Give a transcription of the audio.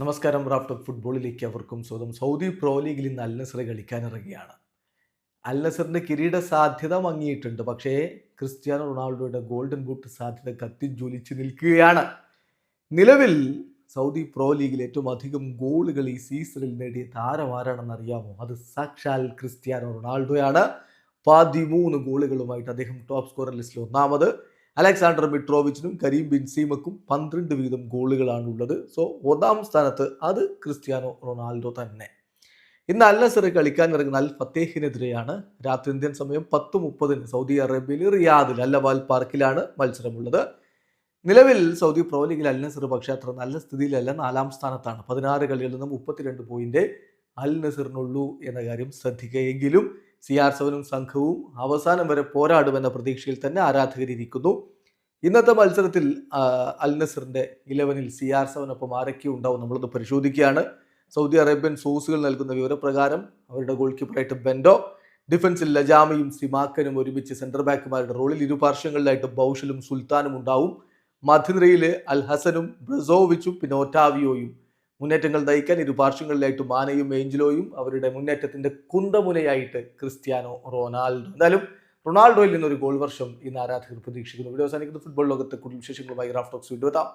നമസ്കാരം റാഫ്റ്റർ ഫുട്ബോളിലേക്ക് അവർക്കും സ്വന്തം സൗദി പ്രോ ലീഗിൽ ഇന്ന് അൽനസർ കളിക്കാനിറങ്ങിയാണ് അൽനസറിന്റെ കിരീട സാധ്യത മങ്ങിയിട്ടുണ്ട്. പക്ഷേ ക്രിസ്ത്യാനോ റൊണാൾഡോയുടെ ഗോൾഡൻ ബൂട്ട് സാധ്യത കത്തിജ്വലിച്ച് നിൽക്കുകയാണ്. നിലവിൽ സൗദി പ്രോ ലീഗിൽ ഏറ്റവും അധികം ഗോളുകൾ ഈ സീസണിൽ നേടിയ താരം ആരാണെന്ന് അറിയാമോ? അത് സാക്ഷാൽ ക്രിസ്ത്യാനോ റൊണാൾഡോയാണ്. പതിമൂന്ന് ഗോളുകളുമായിട്ട് അദ്ദേഹം ടോപ്പ് സ്കോറർ ലിസ്റ്റിൽ ഒന്നാമത്. അലക്സാണ്ടർ മിട്രോവിച്ചിനും കരീം ബിൻസീമക്കും പന്ത്രണ്ട് വീതം ഗോളുകളാണുള്ളത്. സോ ഒന്നാം സ്ഥാനത്ത് അത് ക്രിസ്ത്യാനോ റൊണാൾഡോ തന്നെ. ഇന്ന് അൽ നസർ കളിക്കാൻ ഇറങ്ങുന്ന അൽ ഫത്തേഹിനെതിരെയാണ് രാത്രി ഇന്ത്യൻ സമയം പത്ത് മുപ്പതിന് സൗദി അറേബ്യയിൽ റിയാദിൽ അല്ലവാൽ പാർക്കിലാണ് മത്സരമുള്ളത്. നിലവിൽ സൗദി പ്രോ ലീഗിൽ അൽ നസർ പക്ഷേ അത്ര നല്ല സ്ഥിതിയിലല്ല. നാലാം സ്ഥാനത്താണ്. പതിനാറ് കളികളിൽ നിന്ന് മുപ്പത്തിരണ്ട് പോയിന്റ് അൽ നസറിനുള്ളൂ എന്ന കാര്യം ശ്രദ്ധിക്കുകയെങ്കിലും സി ആർ സെവനും സംഘവും അവസാനം വരെ പോരാടുമെന്ന പ്രതീക്ഷയിൽ തന്നെ ആരാധകരിയിരിക്കുന്നു ഇന്നത്തെ മത്സരത്തിൽ അൽ നസറിന്റെ ഇലവനിൽ സി ആർ സെവനൊപ്പം ആരൊക്കെ ഉണ്ടാവും നമ്മളത് പരിശോധിക്കുകയാണ്. സൗദി അറേബ്യൻ സോഴ്സുകൾ നൽകുന്ന വിവരപ്രകാരം അവരുടെ ഗോൾ കീപ്പറായിട്ട് ബെൻഡോ ഡിഫൻസിൽ ലജാമയും സിമാക്കനും ഒരുമിച്ച് സെന്റർ ബാക്കുമാരുടെ റോളിൽ ഇരുപാർശ്വങ്ങളിലായിട്ട് ബൗഷലും സുൽത്താനും ഉണ്ടാവും. മധ്യനിരയിൽ അൽ ഹസനും ബ്രസോവിച്ചും പിന്നെ ഒറ്റാവിയോയും മുന്നേറ്റങ്ങൾ നയിക്കാൻ ഇരുപാർശ്വങ്ങളിലായിട്ട് മാനയും ഏഞ്ചലോയും അവരുടെ മുന്നേറ്റത്തിന്റെ കുന്തമുനയായിട്ട് ക്രിസ്ത്യാനോ റൊണാൾഡോ. എന്തായാലും റൊണാൾഡോയിൽ നിന്നൊരു ഗോൾ വർഷം ഇന്ന് ആരാധകർ പ്രതീക്ഷിക്കുന്നു. വീഡിയോ അവസാനിക്കുന്ന. ഫുട്ബോൾ ലോകത്തെ കൂടുതൽ വിശേഷങ്ങളുമായി റാഫ്റ്റോക്സ് വീഡിയോ എത്താം.